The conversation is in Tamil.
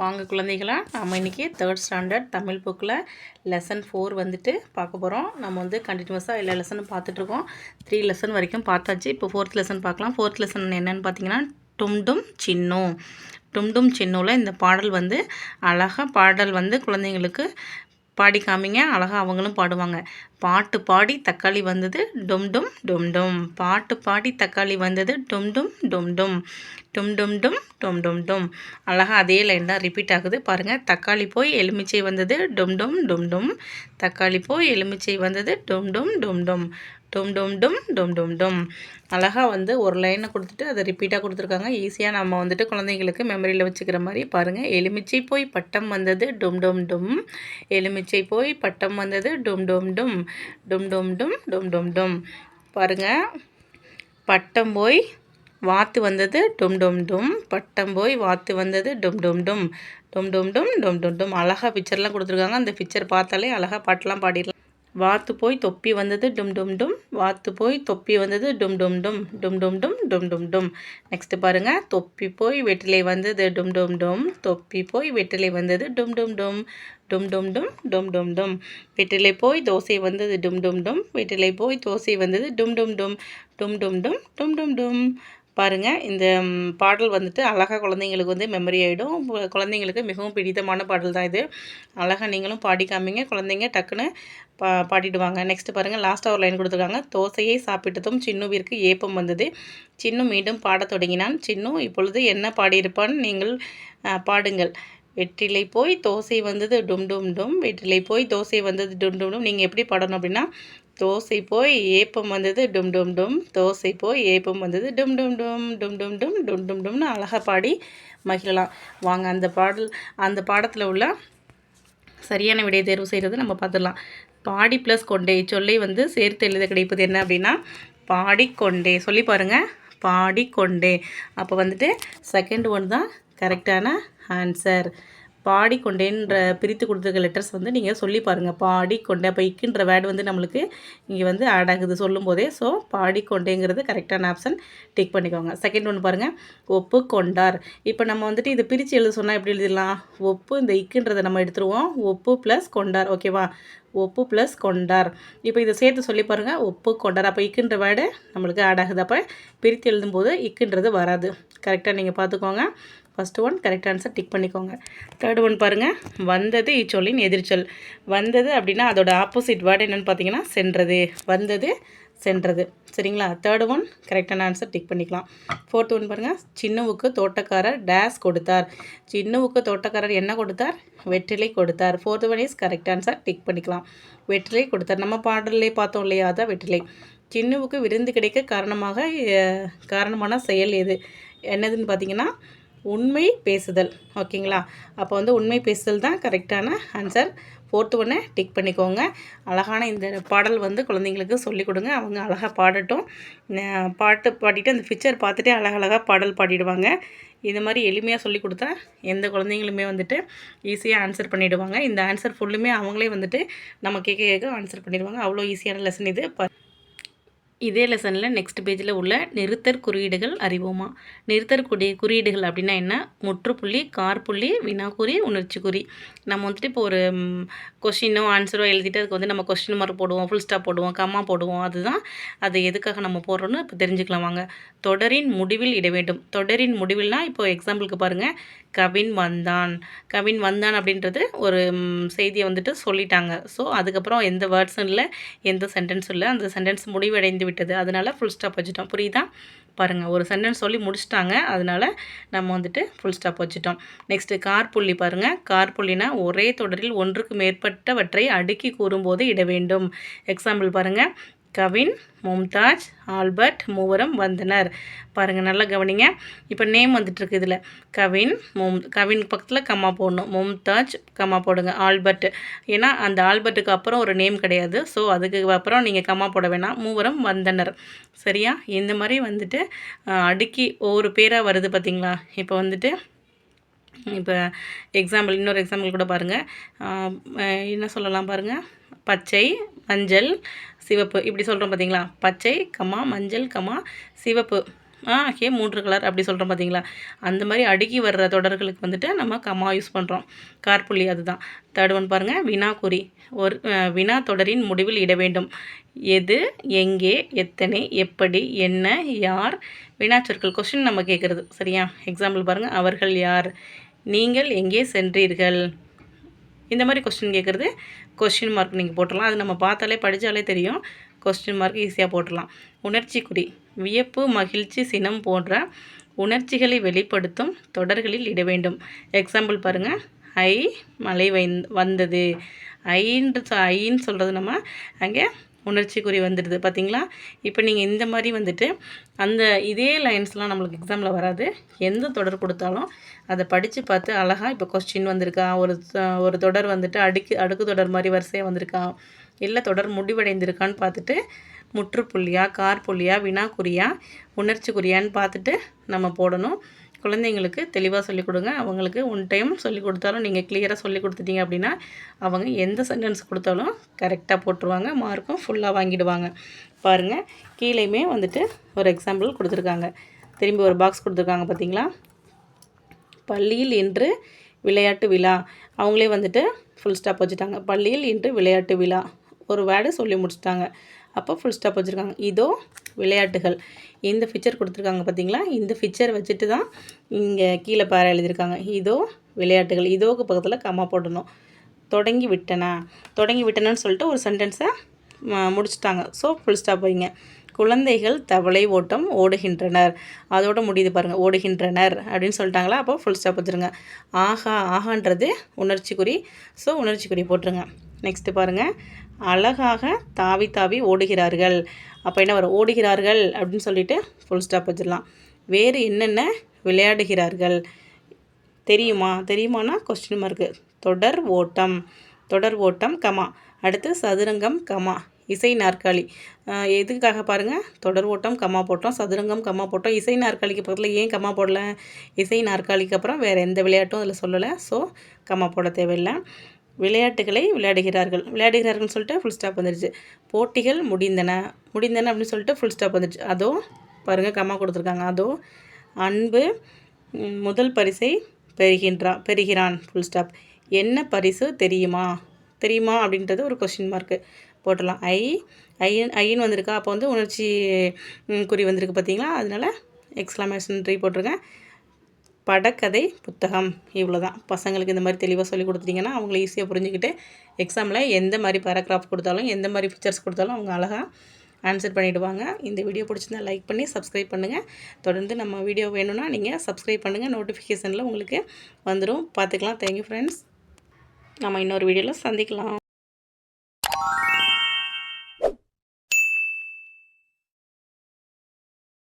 வாங்க குழந்தைகளா நம்ம இன்றைக்கி தேர்ட் ஸ்டாண்டர்ட் தமிழ் புக்கில் லெசன் ஃபோர் வந்துட்டு பார்க்க போகிறோம் நம்ம வந்து கண்டினியூஸாக எல்லா லெசனும் பார்த்துட்ருக்கோம் த்ரீ லெசன் வரைக்கும் பார்த்தாச்சு. இப்போ ஃபோர்த் லெசன் பார்க்கலாம். ஃபோர்த் லெசன் என்னென்னு பார்த்தீங்கன்னா டும்டும் சின்னும். டும்டும் சின்னோவில் இந்த பாடல் வந்து அழகாக பாடல் வந்து குழந்தைங்களுக்கு பாடி காமிங்க அழகாக அவங்களும் பாடுவாங்க பாட்டு பாடி தக்காளி வந்தது டும் டும் டும் டும் பாட்டு பாடி தக்காளி வந்தது டும் டும் டும் டும் டும் டும் டும் டும் டும் டும் அழகாக அதே லைன் தான் ரிப்பீட் ஆகுது பாருங்கள் தக்காளி போய் எலுமிச்சை வந்தது டும் டும் டும் டும் தக்காளி போய் எலுமிச்சை வந்தது டும் டும் டும் டும் டும் டும் டும் டும் டும் டும் அழகாக வந்து ஒரு லைனை கொடுத்துட்டு அதை ரிப்பீட்டாக கொடுத்துருக்காங்க ஈஸியாக நம்ம வந்துட்டு குழந்தைங்களுக்கு மெமரியில் வச்சுக்கிற மாதிரி பாருங்கள் எலுமிச்சை போய் பட்டம் வந்தது டும் டும் டும் எலுமிச்சை போய் பட்டம் வந்தது டும் டும் டும் டும் டும் டும் டும் டும் டும் பாருங்கள் பட்டம் போய் வாத்து வந்தது டும் டும் டும் பட்டம் போய் வாத்து வந்தது டும் டும் டும் டும் டும் டும் டும் டும் டும் அழகாக பிக்சர்லாம் கொடுத்துருக்காங்க அந்த பிக்சர் பார்த்தாலே அழகாக பாட்டெலாம் பாடிடலாம் வாத்து போய் தொப்பி வந்தது டும் டும் டும் வாத்து போய் தொப்பி வந்தது டும் டும் டும் டும் டும் டும் டும் டும் டும் நெக்ஸ்ட்டு பாருங்கள் தொப்பி போய் வெட்டிலை வந்தது டும் டும் டும் தொப்பி போய் வெட்டிலை வந்தது டும் டும் டும் டும் டும் டும் டும் டும் டும் வெட்டிலை போய் தோசை வந்தது டும் டும் டும் வெட்டிலை போய் தோசை வந்தது டும் டும் டும் டும் டும் டும் டும் டும் டும் பாருங்கள் இந்த பாடல் வந்துட்டு அழகாக குழந்தைங்களுக்கு வந்து மெமரி ஆகிடும் குழந்தைங்களுக்கு மிகவும் பிடித்தமான பாடல் தான் இது. அழகாக நீங்களும் பாடி காமிங்க. குழந்தைங்க டக்குன்னு பா பாடிடுவாங்க நெக்ஸ்ட்டு பாருங்கள் லாஸ்ட்டாக ஒரு லைன் கொடுத்துருக்காங்க. தோசையை சாப்பிட்டதும் சின்னுவிற்கு ஏப்பம் வந்தது. சின்னு மீண்டும் பாடத் தொடங்கினான். சின்னு இப்பொழுது என்ன பாடியிருப்பான்? நீங்கள் பாடுங்கள். வெற்றிலை போய் தோசை வந்தது டும் டும் டும். வெற்றிலை போய் தோசை வந்தது டும் டும் டும். நீங்கள் எப்படி பாடணும் அப்படின்னா தோசை போய் ஏப்பம் வந்தது டும் டும் டும். தோசை போய் ஏப்பம் வந்தது டும் டும் டும் டும் டும் டும் டும் டும் டும்னு அழகாக பாடி மகிழலாம். வாங்க அந்த பாடல் அந்த பாடத்தில் உள்ள சரியான விடையை தேர்வு செய்கிறது நம்ம பார்த்துடலாம். பாடி ப்ளஸ் கொண்டே சொல்லை வந்து சேர்த்து எழுத கிடைப்பது என்ன அப்படின்னா பாடிக்கொண்டே சொல்லி பாருங்கள் பாடிக்கொண்டே அப்போ வந்துட்டு செகண்ட் ஒன் தான் கரெக்டான ஆன்சர் பாடிக்கொண்டேன்ற பிரித்து கொடுத்துருக்க லெட்டர்ஸ் வந்து நீங்கள் சொல்லி பாருங்கள் பாடிக்கொண்டே அப்போ இக்குன்ற வேர்டு வந்து நம்மளுக்கு இங்கே வந்து ஆட் ஆகுது சொல்லும் போதே ஸோ பாடிக்கொண்டேங்கிறது கரெக்டான ஆப்ஷன் டிக் பண்ணிக்கோங்க. செகண்ட் ஒன்று பாருங்கள் ஒப்பு கொண்டார் இப்போ நம்ம வந்துட்டு இதை பிரித்து எழுத சொன்னால் எப்படி எழுதிடலாம்? ஒப்பு இந்த இக்குன்றதை நம்ம எடுத்துருவோம். ஒப்பு ப்ளஸ் கொண்டார். ஓகேவா ஒப்பு ப்ளஸ் கொண்டார். இப்போ இதை சேர்த்து சொல்லி பாருங்கள் ஒப்பு கொண்டார் அப்போ இக்குன்ற வேர்டு நம்மளுக்கு ஆட் ஆகுது. அப்போ பிரித்து எழுதும்போது இக்குன்றது வராது. கரெக்டாக நீங்கள் பார்த்துக்கோங்க. First one correct answer tick பண்ணிக்கோங்க. தேர்ட் ஒன் பாருங்கள் வந்தது இச்சொல்லின் எதிர்ச்சொல். வந்தது அப்படின்னா அதோட ஆப்போசிட் வேர்டு என்னென்னு பார்த்தீங்கன்னா சென்றது. வந்தது சென்றது. சரிங்களா? தேர்ட் ஒன் கரெக்டான ஆன்சர் டிக் பண்ணிக்கலாம். ஃபோர்த் ஒன் பாருங்கள் சின்னவுக்கு தோட்டக்காரர் டேஸ் கொடுத்தார். சின்னவுக்கு தோட்டக்காரர் என்ன கொடுத்தார்? வெற்றிலை கொடுத்தார். Fourth one is correct answer tick பண்ணிக்கலாம். வெற்றிலை கொடுத்தார். நம்ம பாடலே பார்த்தோம் இல்லையா? அதான் வெற்றிலை. சின்னுவுக்கு விருந்து கிடைக்க காரணமாக காரணமான செயல் எது? என்னதுன்னு பார்த்தீங்கன்னா உண்மை பேசுதல். ஓகேங்களா? அப்போ வந்து உண்மை பேசுதல் தான் கரெக்டான ஆன்சர். ஃபோர்த்து ஒன்று டிக் பண்ணிக்கோங்க. அழகான இந்த பாடல் வந்து குழந்தைங்களுக்கு சொல்லிக் கொடுங்க. அவங்க அழகாக பாடட்டும். பாட்டு பாடிட்டு அந்த பிக்சர் பார்த்துட்டே அழகழகாக பாடல் பாடிடுவாங்க. இது மாதிரி எளிமையாக சொல்லி கொடுத்தா எந்த குழந்தைங்களுமே வந்துட்டு ஈஸியாக ஆன்சர் பண்ணிவிடுவாங்க இந்த ஆன்சர் ஃபுல்லுமே அவங்களே வந்துட்டு நம்ம கேட்க கேட்க ஆன்சர் பண்ணிடுவாங்க. அவ்வளோ ஈஸியான லெசன் இது. இதே லெசனில் நெக்ஸ்ட் பேஜில் உள்ள நிறுத்தற் குறியீடுகள் அறிவோமா? நிறுத்தற் குறி குறியீடுகள் அப்படின்னா என்ன? முற்றுப்புள்ளி கார்புள்ளி வினாக்குறி உணர்ச்சி குறி நம்ம வந்துட்டு இப்போ ஒரு கொஷினோ ஆன்சரோ எழுதிட்டு அதுக்கு வந்து நம்ம கொஸ்டின் மார்க் போடுவோம் ஃபுல் ஸ்டாப் போடுவோம் கம்மா போடுவோம். அதுதான் அது எதுக்காக நம்ம போடுறோன்னு இப்போ தெரிஞ்சுக்கலாம் வாங்க. தொடரின் முடிவில் இட வேண்டும். தொடரின் முடிவில்னால் இப்போ எக்ஸாம்பிளுக்கு பாருங்கள் கவின் வந்தான். கவின் வந்தான் அப்படின்றது ஒரு செய்தியை வந்துட்டு சொல்லிட்டாங்க. ஸோ அதுக்கப்புறம் எந்த வேர்ட்ஸும் இல்லை எந்த சென்டென்ஸும் இல்லை அந்த சென்டென்ஸ் முடிவடைந்து விட்டது அதனால் ஃபுல் ஸ்டாப் வச்சுட்டோம். புரியுதா? பாருங்கள் ஒரு சென்டென்ஸ் சொல்லி முடிச்சிட்டாங்க. அதனால் நம்ம வந்துட்டு ஃபுல் ஸ்டாப் வச்சுட்டோம். நெக்ஸ்ட்டு கார் புள்ளி பாருங்கள் கார் புள்ளினா ஒரே தொடரில் ஒன்றுக்கு மேற்பட்டவற்றை அடுக்கி கூறும்போது இட வேண்டும். எக்ஸாம்பிள் பாருங்கள் கவின் மும்தாஜ் ஆல்பர்ட் மூவரும் வந்தனர். பாருங்கள் நல்லா கவனிங்க. இப்போ நேம் வந்துட்டுருக்கு இதில். கவின் மும் கவின் பக்கத்தில் கம்மா போடணும். மும்தாஜ் கம்மா போடுங்க. ஆல்பர்ட். ஏன்னா அந்த ஆல்பர்ட்டுக்கு அப்புறம் ஒரு நேம் கிடையாது. ஸோ அதுக்கு அப்புறம் நீங்கள் கம்மா போட வேணாம். மூவரும் வந்தனர். சரியா? இந்த மாதிரி வந்துட்டு அடுக்கி ஒவ்வொரு பேராக வருது பார்த்திங்களா இப்போ வந்துட்டு இப்போ எக்ஸாம்பிள் இன்னொரு எக்ஸாம்பிள் கூட பாருங்கள் என்ன சொல்லலாம் பாருங்கள் பச்சை மஞ்சள் சிவப்பு. இப்படி சொல்கிறோம் பார்த்தீங்களா பச்சை கம்மா மஞ்சள் கம்மா சிவப்பு. ஆ மூன்று கலர் அப்படி சொல்கிறோம் பார்த்தீங்களா அந்த மாதிரி அடுக்கி வர்ற தொடர்களுக்கு வந்துட்டு நம்ம கமா யூஸ் பண்ணுறோம் கார்புள்ளி அதுதான். தேர்ட் ஒன் பாருங்கள் வினாக்குறி. ஒரு வினா தொடரின் முடிவில் இட வேண்டும். எது எங்கே எத்தனை எப்படி என்ன யார்? வினாச்சொற்கள் கொஸ்டின் நம்ம கேட்குறது சரியா? எக்ஸாம்பிள் பாருங்கள் அவர்கள் யார்? நீங்கள் எங்கே சென்றீர்கள்? இந்த மாதிரி கொஸ்டின் கேட்குறது கொஸ்டின் மார்க் நீங்கள் போட்டுடலாம் அது நம்ம பார்த்தாலே படித்தாலே தெரியும். கொஸ்டின் மார்க் ஈஸியாக போட்டுடலாம் உணர்ச்சி குறி. வியப்பு மகிழ்ச்சி சினம் போன்ற உணர்ச்சிகளை வெளிப்படுத்தும் தொடர்களில் இட வேண்டும். எக்ஸாம்பிள் பாருங்கள் ஐ மழை வைந் வந்தது. ஐன்று சொ- ஐன்னு சொல்கிறது நம்ம அங்கே உணர்ச்சிக்குறி வந்துடுது பார்த்தீங்களா இப்போ நீங்கள் இந்த மாதிரி வந்துட்டு அந்த இதே லைன்ஸ்லாம் நம்மளுக்கு எக்ஸாமில் வராது. எந்த தொடர் கொடுத்தாலும் அதை படித்து பார்த்து அழகாக இப்போ கொஸ்டின் வந்திருக்கா ஒரு ஒரு தொடர் வந்துட்டு அடுக்கு அடுக்கு தொடர் மாதிரி வரிசையாக வந்திருக்கா இல்லை தொடர் முடிவடைந்திருக்கான்னு பார்த்துட்டு முற்றுப்புள்ளியா கார்புள்ளியா வினாக்குறியா உணர்ச்சிக்குறியான்னு பார்த்துட்டு நம்ம போடணும். குழந்தைங்களுக்கு தெளிவாக சொல்லிக் கொடுங்க. அவங்களுக்கு ஒன் டைம் சொல்லிக் கொடுத்தாலும் நீங்கள் கிளியராக சொல்லிக் கொடுத்துட்டீங்க அப்படின்னா அவங்க எந்த சென்டென்ஸ் கொடுத்தாலும் கரெக்டாக போட்டுருவாங்க. மார்க்கும் ஃபுல்லாக வாங்கிடுவாங்க. பாருங்கள் கீழேயுமே வந்துட்டு ஒரு எக்ஸாம்பிள் கொடுத்துருக்காங்க. திரும்பி ஒரு பாக்ஸ் கொடுத்துருக்காங்க பார்த்தீங்களா பள்ளியில் இன்று விளையாட்டு விழா. அவங்களே வந்துட்டு ஃபுல் ஸ்டாப் வச்சுட்டாங்க. பள்ளியில் இன்று விளையாட்டு விழா. ஒரு வேர்டு சொல்லி முடிச்சிட்டாங்க. அப்போ ஃபுல் ஸ்டாப் வச்சுருக்காங்க. இதோ விளையாட்டுகள். இந்த ஃபிச்சர் கொடுத்துருக்காங்க பார்த்தீங்களா இந்த ஃபிச்சர் வச்சுட்டு தான் இங்கே கீழே பாறை எழுதியிருக்காங்க. இதோ விளையாட்டுகள். இதோக்கு பக்கத்தில் கம்மா போடணும். தொடங்கி விட்டனா? தொடங்கி விட்டனன்னு சொல்லிட்டு ஒரு சென்டென்ஸை முடிச்சிட்டாங்க. ஸோ ஃபுல் ஸ்டாப் வைங்க. குழந்தைகள் தவளை ஓட்டம் ஓடுகின்றனர். அதோட முடியுது பாருங்கள் ஓடுகின்றனர் அப்படின்னு சொல்லிட்டாங்களா? அப்போ ஃபுல் ஸ்டாப் வச்சுருங்க. ஆஹா ஆஹான்றது உணர்ச்சி குறி ஸோ உணர்ச்சி குறி போட்டுருங்க. நெக்ஸ்ட்டு பாருங்கள் அழகாக தாவி தாவி ஓடுகிறார்கள். அப்போ என்ன வரும்? ஓடுகிறார்கள் அப்படின்னு சொல்லிட்டு ஃபுல் ஸ்டாப் வச்சிடலாம். வேறு என்னென்ன விளையாடுகிறார்கள்? தெரியுமா? தெரியுமானா கொஸ்டின் மார்க்கு தொடர் ஓட்டம். தொடர் ஓட்டம் கமா. அடுத்து சதுரங்கம் கமா. இசை நாற்காலி. எதுக்காக பாருங்கள் தொடர் ஓட்டம் கம்மா போட்டோம். சதுரங்கம் கம்மா போட்டோம். இசை நாற்காலிக்கு பக்கத்தில் ஏன் கம்மா போடல? இசை நாற்காலிக்கு அப்புறம் வேறு எந்த விளையாட்டும் அதில் சொல்லலை. ஸோ கம்மா போட தேவையில்லை. விளையாட்டுகளை விளையாடுகிறார்கள். விளையாடுகிறார்கள்னு சொல்லிட்டு ஃபுல் ஸ்டாப் வந்துடுச்சு போட்டிகள் முடிந்தன. முடிந்தன அப்படின்னு சொல்லிட்டு ஃபுல் ஸ்டாப் வந்துடுச்சு அதோ பாருங்கள் கம்மா கொடுத்துருக்காங்க. அதோ அன்பு முதல் பரிசை பெறுகின்றா பெறுகிறான் ஃபுல் ஸ்டாப் என்ன பரிசு தெரியுமா? தெரியுமா அப்படின்றது ஒரு கொஷின் மார்க்கு போட்டுடலாம். ஐ ஐயன் ஐயன் வந்திருக்கா. அப்போ வந்து உணர்ச்சி குறி வந்திருக்கு பார்த்தீங்களா? அதனால எக்ஸ்க்ளமேஷன் ட்ரீ போட்டிருக்கேன். படக்கதை புத்தகம். இவ்வளோ தான் பசங்களுக்கு இந்த மாதிரி தெளிவாக சொல்லி கொடுத்துட்டிங்கன்னா அவங்கள ஈஸியாக புரிஞ்சுக்கிட்டு எக்ஸாமில் எந்த மாதிரி பேராகிராஃப் கொடுத்தாலும் எந்த மாதிரி பிக்சர்ஸ் கொடுத்தாலும் அவங்க அழகாக ஆன்சர் பண்ணிவிடுவாங்க இந்த வீடியோ பிடிச்சிருந்தா லைக் பண்ணி சப்ஸ்கிரைப் பண்ணுங்கள் தொடர்ந்து நம்ம வீடியோ வேணும்னா நீங்கள் சப்ஸ்கிரைப் பண்ணுங்கள் நோட்டிஃபிகேஷனில் உங்களுக்கு வந்துடும் பார்த்துக்கலாம். தேங்க்யூ ஃப்ரெண்ட்ஸ் நம்ம இன்னொரு வீடியோவில் சந்திக்கலாம்.